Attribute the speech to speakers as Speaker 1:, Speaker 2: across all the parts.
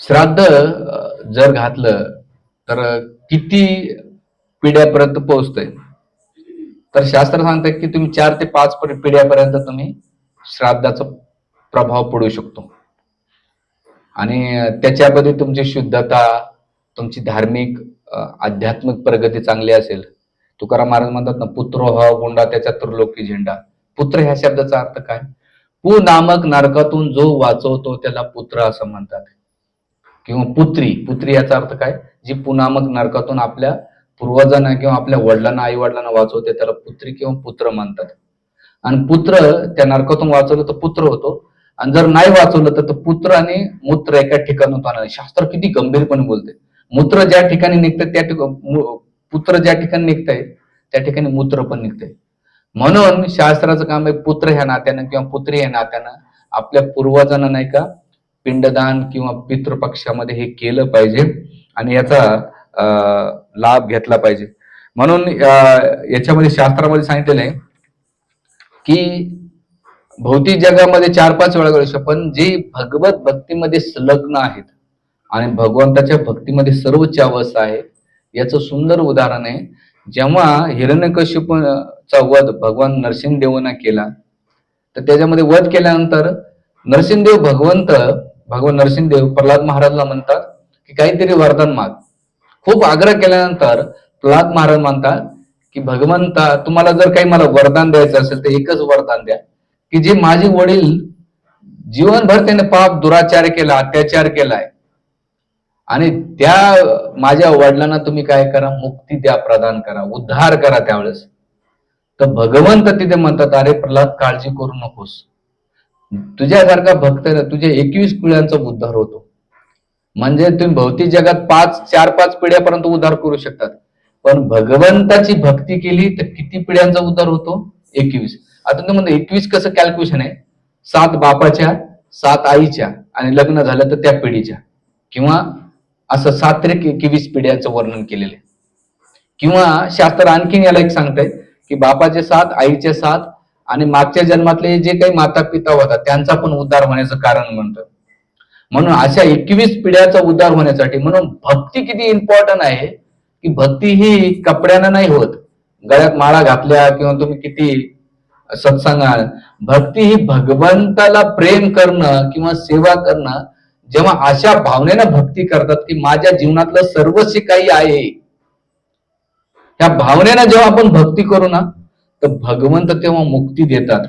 Speaker 1: श्राद्ध जर घातलं तर किती पिढ्यापर्यंत पोहोचतंय? तर शास्त्र सांगतात की तुम्ही चार ते पाच पिढ्यापर्यंत तुम्ही श्राद्धाचा प्रभाव पडू शकतो. आणि त्याच्यामध्ये तुमची शुद्धता तुमची धार्मिक आध्यात्मिक प्रगती चांगली असेल. तुकाराम महाराज म्हणतात ना पुत्र हा गुंडा त्याच्या त्रिलोकी झेंडा. पुत्र ह्या शब्दाचा अर्थ काय? पु नामक नरकातून जो वाचवतो त्याला पुत्र असं म्हणतात. किंवा पुत्री पुत्री याचा अर्थ काय? जी पुनामक नरकातून आपल्या पूर्वजांना किंवा आपल्या वडिलांना आई वडिलांना वाचवते त्याला पुत्री किंवा पुत्र म्हणतात. आणि पुत्र त्या नरकातून वाचवलं तर पुत्र होतो. आणि जर नाही वाचवलं तर पुत्र आणि मूत्र एका ठिकाणी होतो शास्त्र किती गंभीरपणे बोलते. मूत्र ज्या ठिकाणी निघतं त्या ठिकाणी पुत्र ज्या ठिकाणी निघतंय त्या ठिकाणी मूत्र पण निघतंय. म्हणून शास्त्राचं काम आहे पुत्र ह्या नात्यानं किंवा पुत्री ह्या नात्यानं आपल्या पूर्वजांना नाही का पिंडदान किंवा पितृपक्षामध्ये हे केलं पाहिजे आणि याचा अं, लाभ घेतला पाहिजे. म्हणून याच्यामध्ये शास्त्रामध्ये सांगितलेलं आहे की भौतिक जगामध्ये चार पाच वेळा करू शकतो पण जे भगवत भक्तीमध्ये संलग्न आहेत आणि भगवंताच्या भक्तीमध्ये सर्वोच्च अवस्था आहे याचं सुंदर उदाहरण आहे. जेव्हा हिरण्यकश्यपूचा वध भगवान नरसिंहदेवानं केला तर त्याच्यामध्ये वध केल्यानंतर नरसिंहदेव भगवंत भगवान नरसिंहदेव प्रल्हाद महाराजला म्हणतात की काहीतरी वरदान माग. खूप आग्रह केल्यानंतर प्रल्हाद महाराज म्हणतात की भगवंता तुम्हाला जर काही मला वरदान द्यायचं असेल तर एकच वरदान द्या. की जे माझे वडील जीवनभर त्याने पाप दुराचार केला अत्याचार केलाय आणि त्या माझ्या वडिलांना तुम्ही काय करा? मुक्ती द्या प्रदान करा उद्धार करा त्यावेळेस. तर भगवंत तिथे म्हणतात अरे प्रल्हाद काळजी करू नकोस. तुझ्यासारखा भक्त तुझे ना, तुझ्या एकवीस पिढ्यांचा उद्धार होतो. म्हणजे तुम्ही भौतिक जगात पाच चार पाच पिढ्यापर्यंत उद्धार करू शकतात. पण भगवंताची भक्ती केली तर किती पिढ्यांचा उद्धार होतो? एकवीस. आता तुम्ही म्हणता एकवीस कसं कॅल्क्युलेशन आहे? सात बापाच्या सात आईच्या आणि लग्न झालं तर त्या पिढीच्या. किंवा असं सात त्रिक एकवीस पिढ्यांचं वर्णन केलेलं आहे. किंवा शास्त्र आणखीन याला एक सांगतंय की बापाचे सात आईचे सात आणि मागच्या जन्मातले जे काही माता पिता होता त्यांचा पण उद्धार होण्याचं कारण म्हणतं म्हणून अशा एकवीस पिढ्याचा उद्धार होण्यासाठी म्हणून भक्ती किती इम्पॉर्टंट आहे की भक्ती ही कपड्यानं नाही होत. गळ्यात माळा घातल्या किंवा तुम्ही किती सत्संगाल भक्ती ही भगवंताला प्रेम करणं किंवा सेवा करणं जेव्हा अशा भावनेनं भक्ती करतात की माझ्या जीवनातलं सर्वस्व काही आहे. त्या भावनेनं जेव्हा आपण भक्ती करू ना तर भगवंत तेव्हा मुक्ती देतात.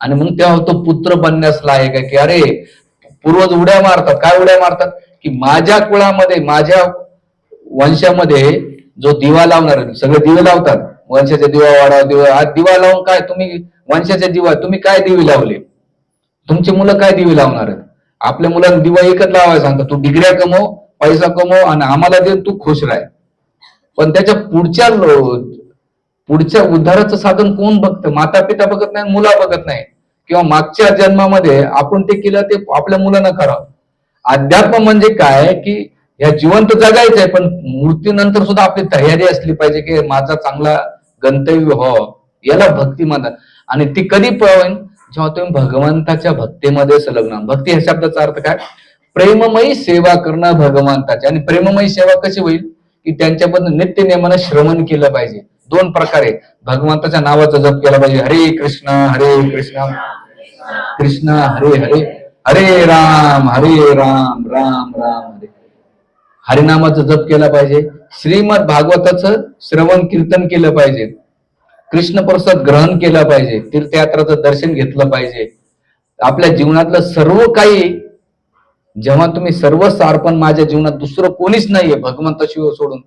Speaker 1: आणि मग तेव्हा तो पुत्र बनण्यास लायक आहे की अरे पूर्वज उड्या मारतात. काय उड्या मारतात? की माझ्या कुळामध्ये माझ्या वंशामध्ये जो दिवा लावणार सगळे दिवे लावतात. वंशाचा दिवा वाढवा दिवा आज दिवा लावून काय तुम्ही वंशाच्या दिवा तुम्ही काय दिवे लावले? तुमची मुलं काय दिवे लावणार आहेत? आपल्या मुलांना दिवा एकच लावायला सांगतात तू डिग्र्या कमव पैसा कमव आणि आम्हाला दे तू खुश राह. पण त्याच्या पुढच्या पुढच्या उद्धाराचं साधन कोण बघतं? माता पिता बघत नाही मुला बघत नाही किंवा मागच्या जन्मामध्ये आपण ते केलं ते आपल्या मुलांना करावं. अध्यात्म म्हणजे काय? की या जिवंत जगायचं आहे पण मृत्यूनंतर सुद्धा आपली तयारी असली पाहिजे की माझा चांगला गंतव्य हो याला भक्ती म्हणतात. आणि ती कधी पण जेव्हा तुम्ही भगवंताच्या भक्तीमध्ये संलग्न भक्ती ह्या शब्दाचा अर्थ काय? प्रेममयी सेवा करणं भगवंताची. आणि प्रेममयी सेवा कशी होईल? की त्यांच्याबद्दल नित्य नियमानं श्रवण केलं पाहिजे. दोन प्रकारे. भगवंताच्या नावाचा जप केला पाहिजे. हरे कृष्ण हरे कृष्ण. कृष्ण हरे हरे. हरे राम हरे राम राम राम हरे. हरिनामाचा जप केला पाहिजे. श्रीमद भागवताचं श्रवण कीर्तन केलं पाहिजे. कृष्ण प्रसाद ग्रहण केलं पाहिजे. तीर्थयात्राचं दर्शन घेतलं पाहिजे. आपल्या जीवनातलं सर्व काही जेव्हा तुम्ही सर्व सारपण माझ्या जीवनात दुसरं कोणीच नाहीये भगवंताशिवाय सोडून.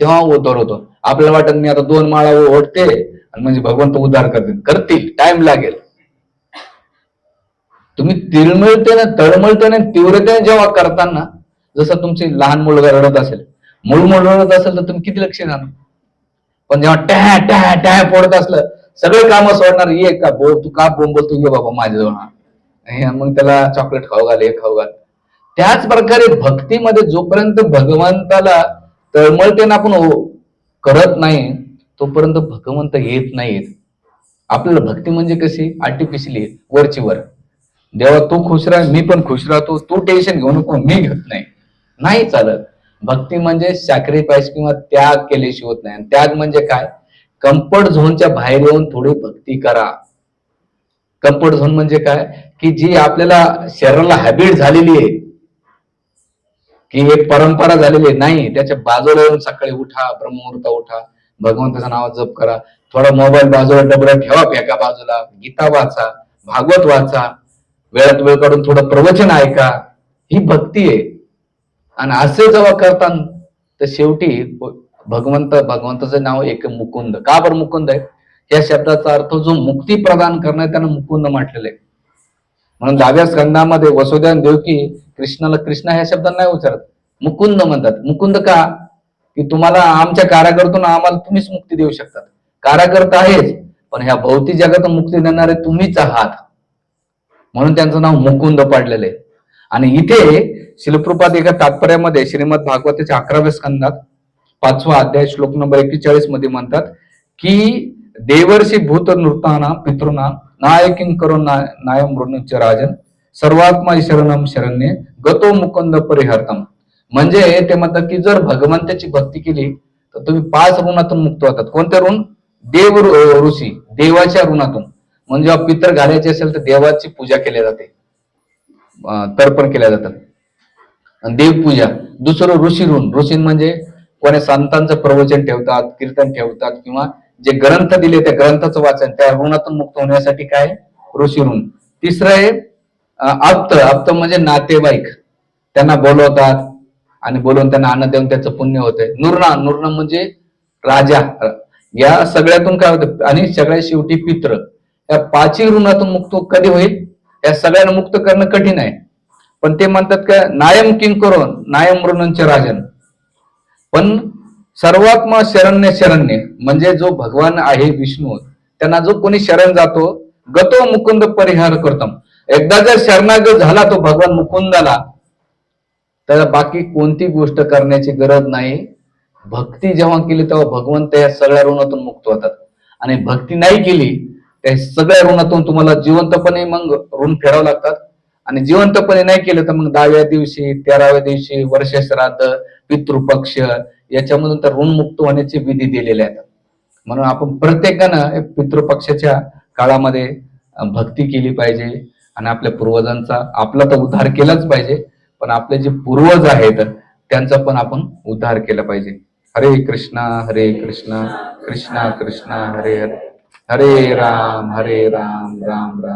Speaker 1: तेव्हा उद्धार होतो. आपल्याला वाटत मी आता दोन माळा ओढते आणि म्हणजे भगवंत उद्धार करतील. करतील टाइम लागेल. तुम्ही तिळमिळतेने तळमळतेने तीव्रतेने जेव्हा करताना जसं तुमची लहान मुलगा रडत असेल मूळ मूळ रडत असेल तर तुम्ही किती लक्ष देणार? पण जेव्हा टॅ टॅ टॅ फोडत असलं सगळे कामं सोडणार ये का बो तू का बोंबल तू ये बाबा माझ्याजवळ हे मग त्याला चॉकलेट खाऊ घाल हे खाऊ घाल. त्याच प्रकारे भक्तीमध्ये जोपर्यंत भगवंताला तळमळतेनं आपण करत नाही. तोपर्यंत भगवंत येत नाहीत. आपल्याला भक्ती म्हणजे कशी? आर्टिफिशियली वरची वर देवा तू खुश राह मी पण खुश राहतो. तू टेन्शन घेऊ नको मी घेत नाही. नाही चालत. भक्ती म्हणजे सॅक्रिफाईस किंवा त्याग केल्याशी होत नाही. आणि त्याग म्हणजे काय? कम्फर्ट झोनच्या बाहेर येऊन थोडी भक्ती करा. कम्फर्ट झोन म्हणजे काय? की जी आपल्याला शरीराला हॅबिट झालेली आहे. की एक परंपरा झालेली आहे. नाही त्याच्या बाजूला येऊन सकाळी उठा ब्रह्ममुहूर्त उठा भगवंताचं नाव जप करा. थोडा मोबाईल बाजूला डबरा ठेवा एका बाजूला गीता वाचा भागवत वाचा. वेळात वेळ काढून थोडं प्रवचन ऐका. ही भक्ती आहे. आणि असे जेव्हा करतात तर शेवटी भगवंत भगवंताचं नाव एक मुकुंद. का बरं मुकुंद आहे? या शब्दाचा अर्थ जो मुक्ती प्रदान करणं त्यानं मुकुंद म्हटलेलं आहे. म्हणून दहाव्या स्कंदामध्ये वसुदेव देवकी कृष्णाला कृष्ण ह्या शब्दात नाही उच्चारत मुकुंद म्हणतात. मुकुंद का? की तुम्हाला आमच्या कारागरतून आम्हाला तुम्हीच मुक्ती देऊ शकतात. कारागरत आहेच पण ह्या भौतिक जगातून मुक्ती देणारे तुम्हीच आहात. म्हणून त्यांचं नाव मुकुंद पाडलेलं आहे. आणि इथे शिलप्रपात एका तात्पर्यामध्ये श्रीमद भागवताच्या अकराव्या स्कंदात पाचवा अध्याय श्लोक नंबर एकेचाळीसमध्ये म्हणतात की देवर्षी भूत नृताना पितृना नायकिंग करून नाय मृणुच राजन सर्वात्मा शरणम शरण्ये गतो मुकुंद परिहर्तम. म्हणजे ते म्हणतात की जर भगवंताची भक्ती केली तर तुम्ही पाच ऋणातून मुक्त होतात. कोणते ऋण? देव ऋषी. देवाच्या ऋणातून. म्हणजे जेव्हा पितर घालायचे असेल तर देवाची पूजा केली जाते. तर्पण केल्या जातात. देवपूजा दुसरं ऋषी ऋण. ऋषी म्हणजे कोणी संतांचं प्रवचन ठेवतात कीर्तन ठेवतात किंवा जे ग्रंथ दिले त्या ग्रंथाचं वाचन त्या ऋणातून मुक्त होण्यासाठी काय? ऋषी ऋण. तिसरं आहे आप्त आप्त म्हणजे नातेवाईक. त्यांना बोलवतात आणि बोलवून त्यांना अन्न देऊन त्याचं पुण्य होतंय. नुरणा नुरणा म्हणजे राजा. या सगळ्यातून काय होतं? आणि सगळ्यात शेवटी पित्र या पाचही ऋणातून मुक्त कधी होईल? या सगळ्यांना मुक्त करणं कठीण आहे. पण ते म्हणतात का नायम किंग करून नायम ऋणांचे राजन. पण सर्वात्मा शरण्य शरण्य म्हणजे जो भगवान आहे विष्णू त्यांना जो कोणी शरण जातो गतो मुकुंद परिहार करतो एकदा जर शरणागत झाला तो भगवान मुकुंदाला तर बाकी कोणती गोष्ट करण्याची गरज नाही. भक्ती जेव्हा केली तेव्हा भगवंत या सगळ्या ऋणातून मुक्त होतात. आणि भक्ती नाही केली त्या सगळ्या ऋणातून तुम्हाला जिवंतपणे मग ऋण फेडावं लागतात. आणि जिवंतपणे नाही केलं तर मग दहाव्या दिवशी तेराव्या दिवशी वर्ष श्राद्ध पितृपक्ष याच्यामधून तर ऋण मुक्त होण्याची विधी दिलेल्या आहेत. म्हणून आपण प्रत्येकानं पितृपक्षाच्या काळामध्ये भक्ती केली पाहिजे. आणि आपल्या पूर्वजांचा आपला तर उद्धार केलाच पाहिजे पण आपले जे पूर्वज आहेत त्यांचा पण आपण उद्धार केला पाहिजे. हरे कृष्णा हरे कृष्णा कृष्णा कृष्णा हरे हरे हरे राम हरे राम राम राम.